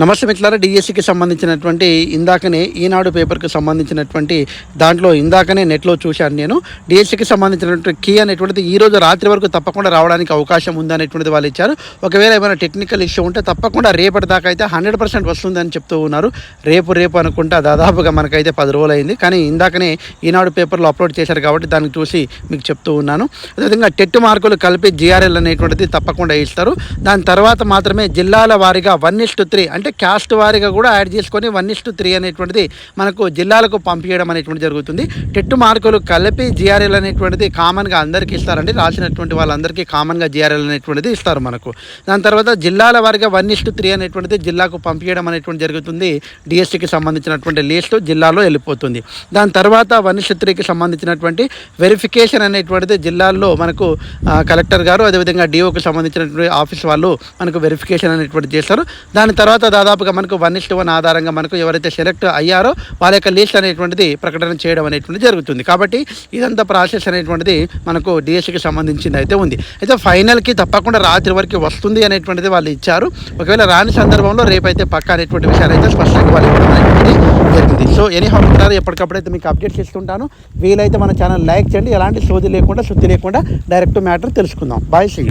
నమస్తే మిత్రులారా డిఎస్సికి సంబంధించినటువంటి ఇందాకనే ఈనాడు పేపర్కి సంబంధించినటువంటి దాంట్లో ఇందాకనే నెట్లో చూశాను నేను. డిఎస్సికి సంబంధించినటువంటి కీ అనేటువంటిది ఈ రోజు రాత్రి వరకు తప్పకుండా రావడానికి అవకాశం ఉందనేటువంటిది వాళ్ళు ఇచ్చారు. ఒకవేళ ఏమైనా టెక్నికల్ ఇష్యూ ఉంటే తప్పకుండా రేపటి దాకా అయితే హండ్రెడ్ పర్సెంట్ వస్తుందని చెప్తూ ఉన్నారు. రేపు రేపు అనుకుంటా దాదాపుగా మనకైతే పది రోజులు అయింది కానీ ఇందాకనే ఈనాడు పేపర్లో అప్లోడ్ చేశారు కాబట్టి దాన్ని చూసి మీకు చెప్తూ ఉన్నాను. అదేవిధంగా టెట్ మార్కులు కలిపి జిఆర్ఎల్ అనేటువంటిది తప్పకుండా ఇస్తారు. దాని తర్వాత మాత్రమే జిల్లాల వారీగా వన్ ఇస్టు త్రీ అంటే క్యాస్ట్ వారీగా కూడా యాడ్ చేసుకొని వన్ ఇస్టు త్రీ అనేటువంటిది మనకు జిల్లాలకు పంపించడం అనేటువంటి జరుగుతుంది. టెట్టు మార్కులు కలిపి జిఆర్ఎల్ అనేటువంటిది కామన్గా అందరికీ ఇస్తారండి. రాసినటువంటి వాళ్ళందరికీ కామన్గా జిఆర్ఎల్ అనేటువంటిది ఇస్తారు మనకు. దాని తర్వాత జిల్లాల వారిగా వన్ ఇస్టు త్రీ అనేటువంటిది జిల్లాకు పంపించడం అనేటువంటి జరుగుతుంది. డిఎస్సికి సంబంధించినటువంటి లిస్టు జిల్లాలో వెళ్ళిపోతుంది. దాని తర్వాత వన్ ఇస్టు త్రీకి సంబంధించినటువంటి వెరిఫికేషన్ అనేటువంటిది జిల్లాల్లో మనకు కలెక్టర్ గారు అదేవిధంగా డిఓకి సంబంధించినటువంటి ఆఫీస్ వాళ్ళు మనకు వెరిఫికేషన్ అనేటువంటి చేస్తారు. దాని తర్వాత దాదాపుగా మనకు వన్ ఇస్ట్ వన్ ఆధారంగా మనకు ఎవరైతే సెలెక్ట్ అయ్యారో వాళ్ళ యొక్క లిస్ట్ అనేటువంటిది ప్రకటన చేయడం అనేటువంటిది జరుగుతుంది. కాబట్టి ఇదంతా ప్రాసెస్ అనేటువంటిది మనకు డిఎస్సికి సంబంధించింది అయితే ఉంది. అయితే ఫైనల్కి తప్పకుండా రాత్రి వరకు వస్తుంది అనేటువంటిది వాళ్ళు ఇచ్చారు. ఒకవేళ రాని సందర్భంలో రేపైతే పక్క అనేటువంటి విషయాలు అయితే స్పష్టంగా వాళ్ళు ఇవ్వడం జరిగింది. సో ఎనీ హౌస్ ఎప్పటికప్పుడైతే మీకు అప్డేట్స్ ఇస్తుంటాను వీలైతే మన ఛానల్ లైక్ చేయండి. ఎలాంటి సోది లేకుండా శుద్ధి లేకుండా డైరెక్ట్ మ్యాటర్ తెలుసుకుందాం. Bye see